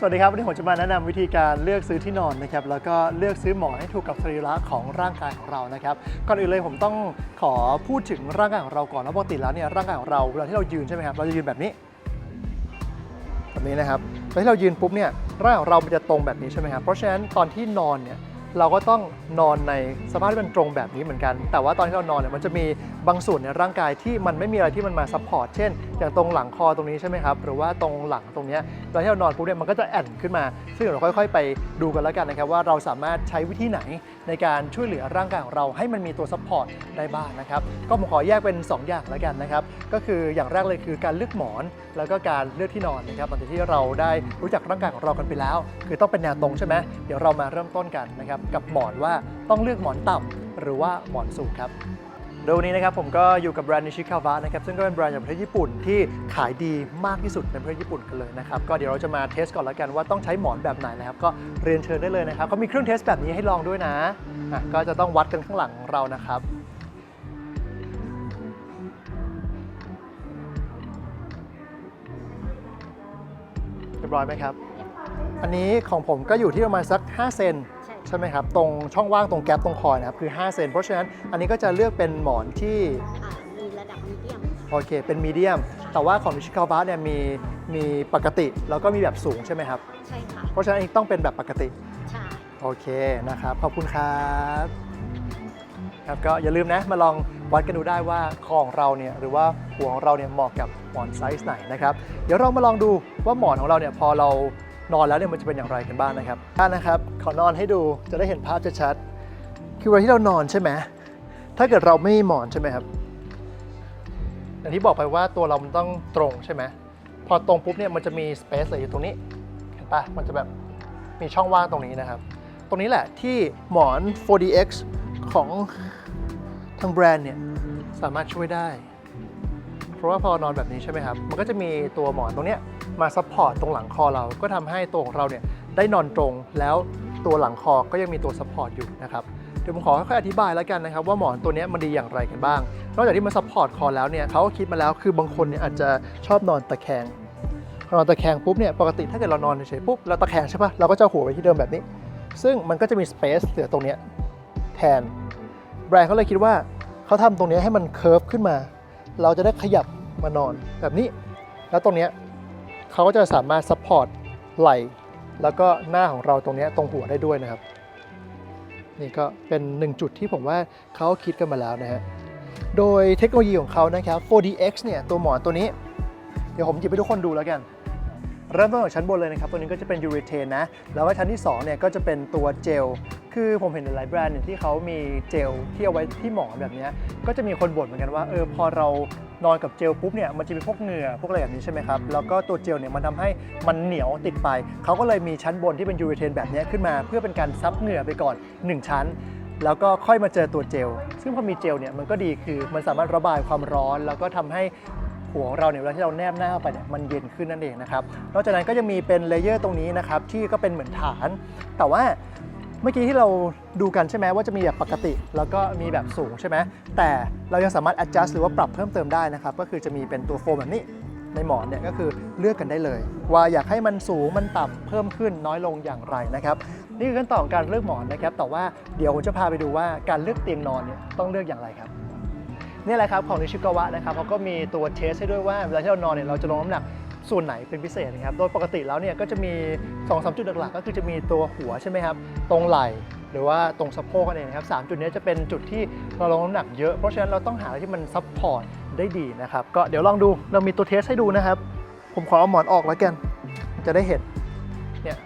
สวัสดีครับวันนี้ผมจะมาแนะนำวิธีการเลือกซื้อที่นอนนะครับแล้วก็เลือกซื้อหมอนให้ถูกกับสรีระของร่างกายของเรานะครับก่อนอื่นเลยผมต้องขอพูดถึงร่างกายของเราก่อนว่าปกติแล้วเนี่ยร่างกายของเราเวลาที่เรายืนใช่ไหมครับเราจะยืนแบบนี้แบบนี้นะครับเวลาที่เรายืนปุ๊บเนี่ยร่างของเรามันจะตรงแบบนี้ใช่ไหมครับเพราะฉะนั้นตอนที่นอนเนี่ย เราก็ต้องนอนในสภาพที่มันตรงแบบนี้เหมือนกัน แต่ว่าตอนที่เรานอนเนี่ยมันจะมีบางส่วนในร่างกายที่มันไม่มีอะไรที่มันมาซัพพอร์ต เช่น อย่างตรงหลังคอตรงนี้ใช่ไหมครับ หรือว่าตรงหลังตรงเนี้ยตอนที่เรานอนปุ๊บเนี่ยมันก็จะแอนขึ้นมา ซึ่งเดี๋ยวเราค่อย ๆ ไปดูกันแล้วกันนะครับว่าเราสามารถใช้วิธีไหน ในการช่วยเหลือร่างกายของเราให้มันมีตัวซัพพอร์ตได้บ้างนะครับ ก็ผมขอแยกเป็น 2 อย่างแล้วกันนะครับ ก็คืออย่างแรกเลยคือการเลือกหมอน แล้วก็การเลือกที่นอนนะครับหลังจากที่เราได้รู้จักร่างกายของเรากันไปแล้ว คือต้องเป็นแนวตรงใช่ไหมเดี๋ยวเรามาเริ่มต้นกันนะครับกับหมอนว่าต้องเลือกหมอนต่ำหรือว่าหมอนสูงครับ ดยวันนี้นะครับผมก็อยู่กับแบรนด์นิชิคาวะนะครับซึ่งก็เป็นแบรนด์จากประเทศญี่ปุ่นที่ขายดีมากที่สุดในประเทศญี่ปุ่นกันเลยนะครับก็เดี๋ยวเราจะมาเทสก่อนแล้วกันว่าต้องใช้หมอนแบบไหนนะครับก็เรียนเชิญได้เลยนะครับเขามีเครื่องเทสแบบนี้ให้ลองด้วยนะอะก็จะต้องวัดกันข้างหลังของเรานะครับเรียบร้อยไหมครับ อันนี้ของผมก็อยู่ที่ประมาณสัก 5 เซน ใช่ใช่ไหมครับ ตรงช่องว่างตรงแก๊ปตรงคอนะครับ คือ 5 เซน เพราะฉะนั้นอันนี้ก็จะเลือกเป็นหมอนที่อ่ามีระดับมีเดียมโอเค เป็นมีเดียม แต่ว่าของนิชิคาวบาเนี่ยมีมีปกติ แล้วก็มีแบบสูงใช่ไหมครับ ใช่ค่ะเพราะฉะนั้นอันนี้ต้องเป็นแบบปกติ ใช่โอเคนะครับ ขอบคุณครับครับก็อย่าลืมนะมาลองวัดกันดูได้ว่าคอของเราเนี่ยหรือว่าหัวของเราเนี่ยเหมาะกับหมอนไซส์ไหนนะครับ เดี๋ยวเรามาลองดูว่าหมอนของเราเนี่ยพอเรา นอนแล้วเนี่ยมันจะเป็นอย่างไรกันบ้างนะครับท่านนะครับขอนอนให้ดูจะได้เห็นภาพชัดๆคือเวลาที่เรานอนใช่ไหมถ้าเกิดเราไม่มีหมอนใช่ไหมครับอย่างที่บอกไปว่าตัวเรามันต้องตรงใช่ไหมพอตรงปุ๊บเนี่ยมันจะมีสเปซเหลืออยู่ตรงนี้เห็นปะมันจะแบบมีช่องว่างตรงนี้นะครับ ตรงนี้แหละที่หมอน 4DX ของทางแบรนด์เนี่ยสามารถช่วยได้ เพราะว่าพอนอนแบบนี้ใช่ไหมครับ มันก็จะมีตัวหมอนตรงเนี้ยมาซัพพอร์ตตรงหลังคอเรา ก็ทำให้ตัวของเราเนี่ยได้นอนตรง แล้วตัวหลังคอก็ยังมีตัวซัพพอร์ตอยู่นะครับ เดี๋ยวผมขอค่อยๆอธิบายแล้วกันนะครับ ว่าหมอนตัวนี้มันดีอย่างไรกันบ้าง นอกจากที่มันซัพพอร์ตคอแล้วเนี่ยเขาก็คิดมาแล้ว คือบางคนเนี่ยอาจจะชอบนอนตะแคงพอนอนตะแคงปุ๊บเนี่ย ปกติถ้าเกิดเรานอนเฉยๆปุ๊บ เราตะแคงใช่ปะเราก็จะหัวไปที่เดิมแบบนี้ ซึ่งมันก็จะมีสเปซเหลือตรงเนี้ยแทน แบรนด์เขาเลยคิดว่าเขาทำตรงนี้ให้มันเคิร์ฟขึ้นมา เราจะได้ขยับมานอนแบบนี้ แล้วตรงเนี้ยเขาก็จะสามารถซัพพอร์ตไหล่แล้วก็หน้าของเราตรงนี้ตรงหัวได้ด้วยนะครับ นี่ก็เป็นหนึ่งจุดที่ผมว่าเขาคิดกันมาแล้วนะฮะโดยเทคโนโลยีของเขานะครับ 4DX เนี่ยตัวหมอนตัวนี้ เดี๋ยวผมหยิบให้ทุกคนดูแล้วกัน เริ่มต้นจากชั้นบนเลยนะครับ ตัวนี้ก็จะเป็นยูริเทนนะ แล้วก็ชั้นที่2เนี่ยก็จะเป็นตัวเจล คือผมเห็นหลายแบรนด์เนี่ยที่เขามีเจลที่เอาไว้ที่หมอนแบบนี้ก็จะมีคนบ่นเหมือนกันว่าเออพอเรานอนกับเจลปุ๊บเนี่ยมันจะมีพวกเหงื่อพวกอะไรแบบนี้ใช่ไหมครับแล้วก็ตัวเจลเนี่ยมันทำให้มันเหนียวติดไปเขาก็เลยมีชั้นบนที่เป็นยูริเทนแบบนี้ขึ้นมา เพื่อเป็นการซับเหงื่อไปก่อน 1 ชั้น แล้วก็ค่อยมาเจอตัวเจล ซึ่งพอมีเจลเนี่ยมันก็ดีคือมันสามารถระบายความร้อน แล้วก็ทำให้หัวของเราเนี่ยเวลาที่เราแนบหน้าเข้าไปเนี่ยมันเย็นขึ้นนั่นเองนะครับนอกจากนั้นก็ยังมีเป็นเลเยอร์ตรงนี้นะครับที่ก็เป็นเหมือนฐาน แต่ว่า เมื่อกี้ที่เราดูกันใช่ไหมว่าจะมีแบบปกติ แล้วก็มีแบบสูงใช่ไหมแต่เรายังสามารถ adjust หรือว่าปรับเพิ่มเติมได้นะครับ ก็คือจะมีเป็นตัวโฟมแบบนี้ในหมอนเนี่ยก็คือเลือกกันได้เลย ว่าอยากให้มันสูงมันต่ำเพิ่มขึ้นน้อยลงอย่างไรนะครับ นี่คือขั้นตอนการเลือกหมอนนะครับ แต่ว่าเดี๋ยวผมจะพาไปดูว่าการเลือกเตียงนอนเนี่ยต้องเลือกอย่างไรครับนี่แหละครับของนิชิกาวะนะครับเขาก็มีตัวเทสให้ด้วยว่าเวลาที่เรานอนเนี่ยเราจะลงน้ำหนัก ส่วนไหนเป็นพิเศษนะครับ โดยปกติแล้วเนี่ยก็จะมี2อสจุดหลักๆก็คือจะมีตัวหัวใช่ไหมครับ ตรงไหล่หรือว่าตรงสะโพกนั่นเองนะครับสามจุดนี้จะเป็นจุดที่เราลงน้ำหนักเยอะ เพราะฉะนั้นเราต้องหาอะไรที่มันซัพพอร์ตได้ดีนะครับ ก็เดี๋ยวลองดูเรามีตัวเทสให้ดูนะครับ ผมขอเอาหมอนออกแล้วกัน จะได้เห็นเนี่ย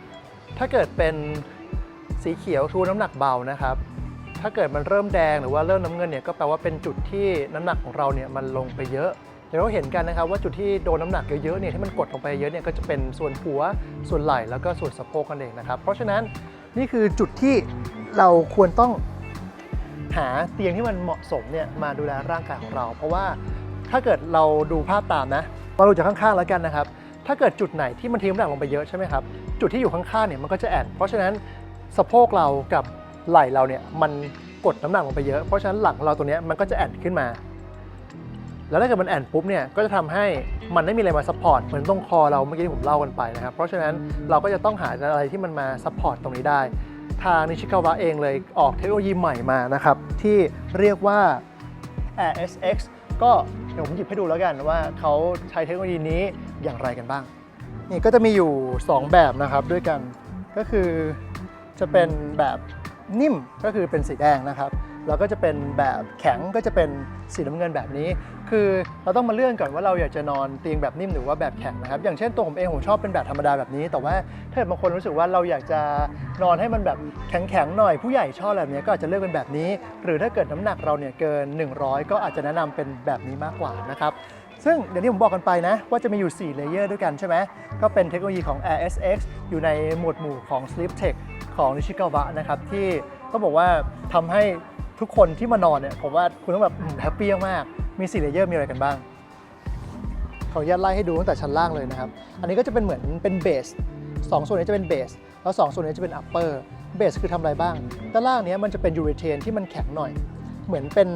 ถ้าเกิดเป็นสีเขียวทูน้ำหนักเบานะครับ ถ้าเกิดมันเริ่มแดงหรือว่าเริ่มน้ำเงินเนี่ยก็แปลว่าเป็นจุดที่น้ำหนักของเราเนี่ยมันลงไปเยอะ เดี๋ยวเราเห็นกันนะครับว่าจุดที่โดนน้ำหนักเยอะๆเนี่ยที่มันกดลงไปเยอะเนี่ยก็จะเป็นส่วนหัวส่วนไหล่แล้วก็ส่วนสะโพกกันเองนะครับ เพราะฉะนั้นนี่คือจุดที่เราควรต้องหาเตียงที่มันเหมาะสมเนี่ยมาดูแลร่างกายของเรา เพราะว่าถ้าเกิดเราดูภาพตามนะมาดูจากข้างๆแล้วกันนะครับ ถ้าเกิดจุดไหนที่มันทิ้งน้ำหนักลงไปเยอะใช่ไหมครับจุดที่อยู่ข้างๆเนี่ยมันก็จะแอนเพราะฉะนั้นสะโพกเรากับไหล่เราเนี่ยมันกดน้ำหนักลงไปเยอะเพราะฉะนั้นหลังเราตัวเนี้ยมันก็จะแอนขึ้นมา แล้วถ้าเกิดมันแอนปุ๊บเนี่ยก็จะทำให้มันไม่มีอะไรมาซัพพอร์ตเหมือนตรงคอเราเมื่อกี้ที่ผมเล่ากันไปนะครับเพราะฉะนั้นเราก็จะต้องหาอะไรที่มันมาซัพพอร์ตตรงนี้ได้ ทางนิชิคาวะเองเลยออกเทคโนโลยีใหม่มานะครับที่เรียกว่า Air SX ก็เดี๋ยวผมหยิบให้ดูแล้วกันว่าเขาใช้เทคโนโลยีนี้อย่างไรกันบ้างนี่ก็จะมีอยู่ 2 แบบนะครับด้วยกันก็คือจะเป็นแบบนิ่มก็คือเป็นสีแดงนะครับแล้วก็จะเป็นแบบแข็งก็จะเป็นสีน้ำเงินแบบนี้ คือเราต้องมาเลื่อนก่อนว่าเราอยากจะนอนเตียงแบบนิ่มหรือว่าแบบแข็งนะครับ อย่างเช่นตัวผมเองผมชอบเป็นแบบธรรมดาแบบนี้ แต่ว่าถ้าเกิดบางคนรู้สึกว่าเราอยากจะนอนให้มันแบบแข็งๆหน่อยผู้ใหญ่ชอบแบบนี้ก็อาจจะเลือกเป็นแบบนี้ หรือถ้าเกิดน้ำหนักเราเนี่ยเกิน 100 ก็อาจจะแนะนำเป็นแบบนี้มากกว่านะครับซึ่งเดี๋ยวนี้ผมบอกกันไปนะ ว่าจะมีอยู่ 4 เลเยอร์ด้วยกันใช่ไหมก็เป็นเทคโนโลยีของ Air SX อยู่ในหมวดหมู่ของ Sleep Tech ของนิชิกาวะนะครับ ที่ต้องบอกว่าทำให้ทุกคนที่มานอนเนี่ย ผมว่าคุณต้องแบบแฮปปี้มาก มี4เลเยอร์มีอะไรกันบ้าง ขออนุญาตไล่ให้ดูตั้งแต่ชั้นล่างเลยนะครับ อันนี้ก็จะเป็นเหมือนเป็นเบสสองส่วนนี้จะเป็นเบสแล้วสองส่วนนี้จะเป็นอัปเปอร์เบสคือทำอะไรบ้าง ด้านล่างเนี้ยมันจะเป็นยูเรเทนที่มันแข็งหน่อย เหมือนเป็น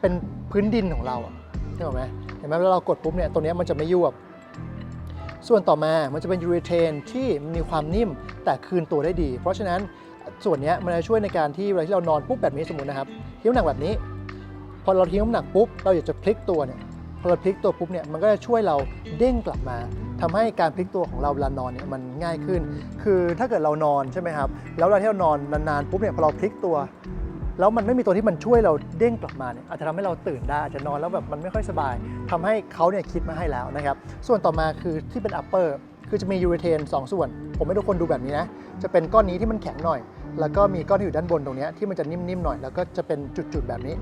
เป็นพื้นดินของเราอะนึกออกไหมเห็นไหมเวลาเรากดปุ๊บเนี่ยตัวนี้มันจะไม่ยวบ ส่วนต่อมา มันจะเป็นยูเรเทนที่มีความนิ่มแต่คืนตัวได้ดี เพราะฉะนั้นส่วนนี้มันจะช่วยในการที่เวลาที่เรานอนปุ๊บแบบนี้สมมตินะครับทิ้งน้ำหนักแบบนี้ พอเราทิ้งน้ำหนักปุ๊บเราอยากจะพลิกตัวเนี่ยพอเราพลิกตัวปุ๊บเนี่ยมันก็จะช่วยเราเด้งกลับมาทำให้การพลิกตัวของเราเวลานอนเนี่ยมันง่ายขึ้น คือถ้าเกิดเรานอนใช่ไหมครับแล้วเวลาที่เรานอนนานๆปุ๊บเนี่ยพอเราพลิกตัวแล้วมันไม่มีตัวที่มันช่วยเราเด้งกลับมาเนี่ยอาจจะทำให้เราตื่นได้อาจจะนอนแล้วแบบมันไม่ค่อยสบายทำให้เขาเนี่ยคิดมาให้แล้วนะครับ ส่วนต่อมาคือที่เป็น upper คือจะมียูเรเทน2 ส่วน ผมให้ทุกคนดูแบบนี้นะ จะเป็นก้อนนี้ที่มันแข็งหน่อย แล้วก็มีก้อนที่อยู่ด้านบนตรงนี้ที่มันจะนิ่มๆหน่อย แล้วก็จะเป็นจุดๆแบบนี้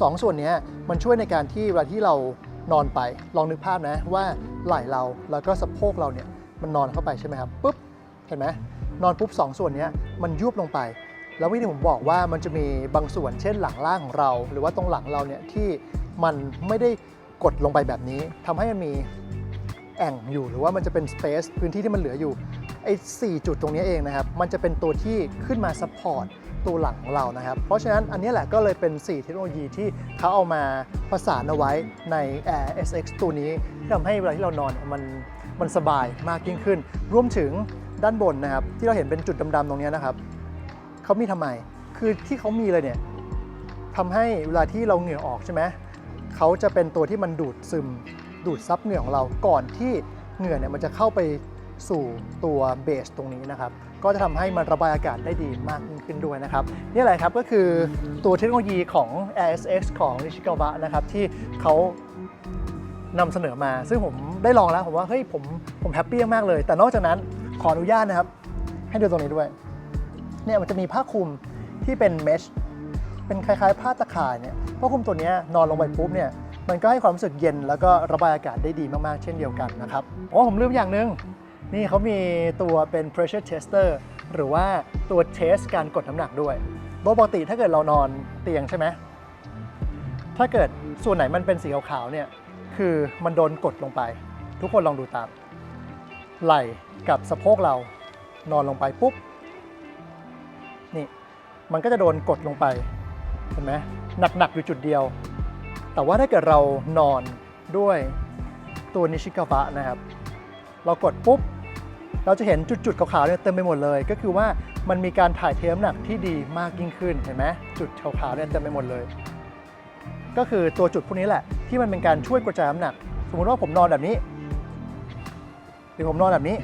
สองส่วนนี้มันช่วยในการที่เวลาที่เรานอนไปลองนึกภาพนะว่าไหล่เราแล้วก็สะโพกเราเนี่ยมันนอนเข้าไปใช่ไหมครับปุ๊บเห็นไหมนอนปุ๊บสองส่วนนี้มันยุบลงไป แล้ววิธีผมบอกว่ามันจะมีบางส่วนเช่นหลังล่างของเรา หรือว่าตรงหลังเราเนี่ยที่มันไม่ได้กดลงไปแบบนี้ทำให้มันมีแอ่งอยู่หรือว่ามันจะเป็นสเปซพื้นที่ที่มันเหลืออยู่ไอ้สจุดตรงนี้เองนะครับ มันจะเป็นตัวที่ขึ้นมาซัพพอร์ต ตัวหลังของเรานะครับ เพราะฉะนั้นอันนี้แหละก็เลยเป็น 4 เทคโนโลยีที่เขาเอามาผสานเอาไว้ใน Air SX ตัวนี้ที่ทำให้เวลาที่เรานอนมันมันสบายมากยิ่งขึ้น รวมถึงด้านบนนะครับ ที่เราเห็นเป็นจุดดำๆตรงนี้นะครับเขามีทำไมคือที่เขามีเลยเนี่ยทำให้เวลาที่เราเหงื่อออกใช่ไหมเขาจะเป็นตัวที่มันดูดซึมดูดซับเหงื่อของเราก่อนที่เหงื่อเนี่ยมันจะเข้าไป สู่ตัวเบสตรงนี้นะครับ ก็จะทำให้มันระบายอากาศได้ดีมากยิ่งขึ้นด้วยนะครับ นี่แหละครับก็คือตัวเทคโนโลยีของ AirSX ของ Nishikawa นะครับที่เขานำเสนอมา ซึ่งผมได้ลองแล้วผมว่าเฮ้ยผมผมแฮปปี้มากเลย แต่นอกจากนั้นขออนุญาตนะครับ ให้ดูตรงนี้ด้วยเนี่ยมันจะมีผ้าคลุมที่เป็นเมชเป็นคล้ายๆผ้าตะข่ายเนี่ยผ้าคลุมตัวนี้นอนลงไปปุ๊บเนี่ยมันก็ให้ความรู้สึกเย็นแล้วก็ระบายอากาศได้ดีมากๆ เช่นเดียวกันนะครับโอ้ผมลืมอย่างหนึ่ง นี่เขามีตัวเป็น pressure tester หรือว่าตัวเทสการกดน้ำหนักด้วย โดยปกติถ้าเกิดเรานอนเตียงใช่ไหม ถ้าเกิดส่วนไหนมันเป็นสีขาวๆเนี่ย คือมันโดนกดลงไป ทุกคนลองดูตาม ไหล่กับสะโพกเรานอนลงไปปุ๊บ นี่ มันก็จะโดนกดลงไป เห็นไหมหนักๆอยู่จุดเดียว แต่ว่าถ้าเกิดเรานอนด้วยตัวนิชิกาวะนะครับ เรากดปุ๊บ เราจะเห็นจุดๆขาวๆเนี่ยเต็มไปหมดเลย ก็คือว่ามันมีการถ่ายเทน้ำหนักที่ดีมากยิ่งขึ้นเห็นไหมจุดขาวๆเนี่ยเต็มไปหมดเลย ก็คือตัวจุดพวกนี้แหละที่มันเป็นการช่วยกระจายน้ำหนัก สมมุติว่าผมนอนแบบนี้หรือผมนอนแบบนี้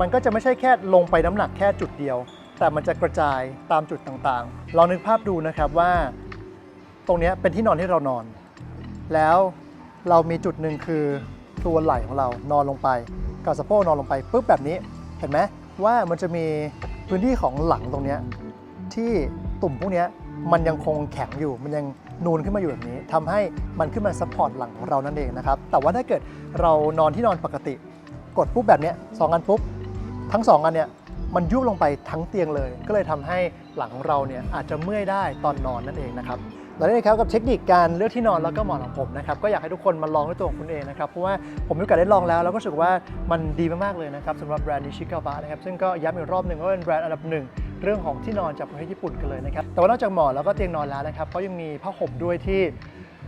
มันก็จะไม่ใช่แค่ลงไปน้ำหนักแค่จุดเดียว แต่มันจะกระจายตามจุดต่างๆลองนึกภาพดูนะครับว่า ตรงนี้เป็นที่นอนที่เรานอน แล้วเรามีจุดหนึ่งคือตัวไหล่ของเรานอนลงไป กับสะโพกนอนลงไปปุ๊บแบบนี้เห็นไหมว่ามันจะมีพื้นที่ของหลังตรงนี้ที่ตุ่มพวกนี้มันยังคงแข็งอยู่ มันยังนูนขึ้นมาอยู่แบบนี้ทำให้มันขึ้นมาซัพพอร์ตหลังของเรานั่นเองนะครับ แต่ว่าถ้าเกิดเรานอนที่นอนปกติ กดปุ๊บแบบนี้สองอันปุ๊บ ทั้งสองอันเนี่ยมันยุบลงไปทั้งเตียงเลย ก็เลยทำให้หลังของเราเนี่ยอาจจะเมื่อยได้ตอนนอนนั่นเองนะครับ และนี่นะครับกับเทคนิคการเลือกที่นอนแล้วก็หมอนของผมนะครับก็อยากให้ทุกคนมาลองด้วยตัวของคุณเองนะครับเพราะว่าผมมีโอกาสได้ลองแล้วแล้วก็รู้สึกว่ามันดีมากๆเลยนะครับสำหรับแบรนด์นิชิกาวะนะครับซึ่งก็ย้ำอีกรอบหนึ่งว่าเป็นแบรนด์อันดับหนึ่งเรื่องของที่นอนจากประเทศญี่ปุ่นกันเลยนะครับแต่ว่านอกจากหมอนแล้วก็เตียงนอนแล้วนะครับเขายังมีผ้าห่มด้วยที่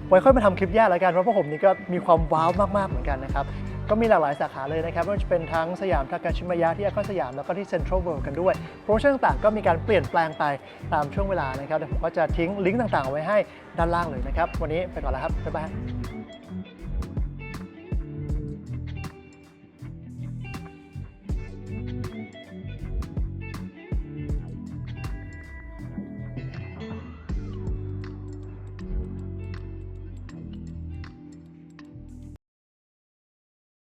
ไว้ค่อยมาทำคลิปแยกแล้วกันเพราะพวกผมนี่ก็มีความว้าวมากๆเหมือนกันนะครับ ก็มีหลากหลายสาขาเลยนะครับไม่ว่าจะเป็นทั้งสยามทากาชิมายะที่ไอคอนสยามแล้วก็ที่เซ็นทรัลเวิลด์กันด้วยโปรโมชั่นต่างๆก็มีการเปลี่ยนแปลงไปตามช่วงเวลานะครับเดี๋ยวผมก็จะทิ้งลิงก์ต่างๆเอาไว้ให้ด้านล่างเลยนะครับวันนี้ไปก่อนแล้วครับบ๊ายบาย